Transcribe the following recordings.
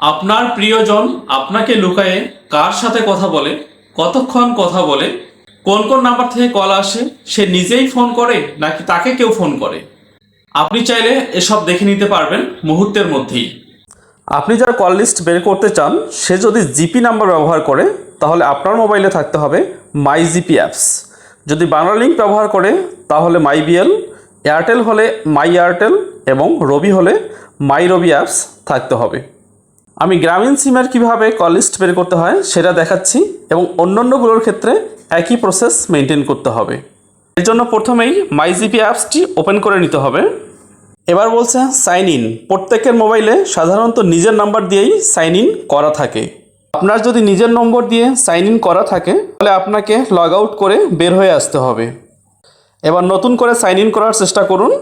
আপনার প্রিয়জন আপনাকে লুকায়ে কার সাথে কথা বলে, কতক্ষণ কথা বলে, কোন কোন নাম্বার থেকে কল আসে, সে নিজেই ফোন করে নাকি তাকে কেউ ফোন করে? আপনি চাইলে এসব দেখে নিতে পারবেন মুহূর্তের মধ্যেই। আপনি যার কল লিস্ট বের করতে চান, সে যদি জিপি নাম্বার ব্যবহার করে, তাহলে আপনার মোবাইলে থাকতে হবে মাই জিপি অ্যাপস। যদি বাংলা লিঙ্ক ব্যবহার করে, তাহলে মাই বিএল এয়ারটেল হলে মাই এয়ারটেল এবং রবি হলে মাই রবি অ্যাপস থাকতে হবে। আমি গ্রামীণ সিমের কীভাবে কল লিস্ট বের করতে হয় সেটা দেখাচ্ছি এবং অন্যান্যগুলোর ক্ষেত্রে একই প্রসেস মেনটেন করতে হবে। এর জন্য প্রথমেই মাই জিপি অ্যাপসটি ওপেন করে নিতে হবে। এবার বলছে সাইন ইন প্রত্যেকের মোবাইলে সাধারণত নিজের নাম্বার দিয়েই সাইন ইন করা থাকে। আপনার যদি নিজের নম্বর দিয়ে সাইন ইন করা থাকে, তাহলে আপনাকে লগ আউট করে বের হয়ে আসতে হবে। এবার নতুন করে সাইন ইন করার চেষ্টা করুন।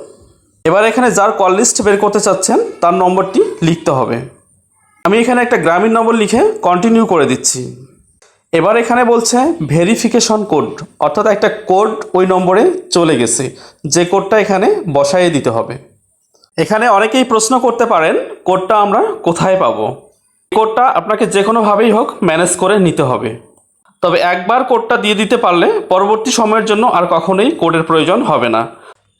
এবার এখানে যার কল লিস্ট বের করতে চাচ্ছেন, তার নম্বরটি লিখতে হবে। আমি এখানে একটা গ্রামীণ নম্বর লিখে কন্টিনিউ করে দিচ্ছি। এবার এখানে বলছে ভেরিফিকেশন কোড অর্থাৎ একটা কোড ওই নম্বরে চলে গেছে, যে কোডটা এখানে বসাইয়ে দিতে হবে। এখানে অনেকেই প্রশ্ন করতে পারেন কোডটা আমরা কোথায় পাবো? কোডটা আপনাকে যে কোনোভাবেই হোক ম্যানেজ করে নিতে হবে। তবে একবার কোডটা দিয়ে দিতে পারলে পরবর্তী সময়ের জন্য আর কখনোই কোডের প্রয়োজন হবে না।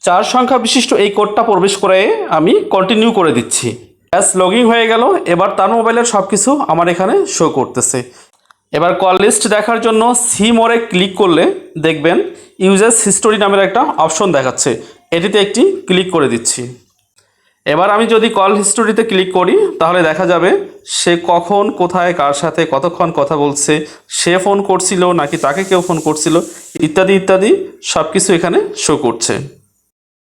চার সংখ্যা বিশিষ্ট এই কোডটা প্রবেশ করে আমি কন্টিনিউ করে দিচ্ছি। ব্যাস, লগইন হয়ে গেল। এবার তার মোবাইলের সব কিছু আমার এখানে শো করতেছে। এবার কল লিস্ট দেখার জন্য সি মোড়ে ক্লিক করলে দেখবেন ইউজার্স হিস্টোরি নামের একটা অপশন দেখাচ্ছে। এটিতে একটি ক্লিক করে দিচ্ছি। এবার আমি যদি কল হিস্টোরিতে ক্লিক করি, তাহলে দেখা যাবে সে কখন, কোথায়, কার সাথে, কতক্ষণ কথা বলছে, সে ফোন করছিল নাকি তাকে কেউ ফোন করছিল, ইত্যাদি ইত্যাদি সব কিছু এখানে শো করছে।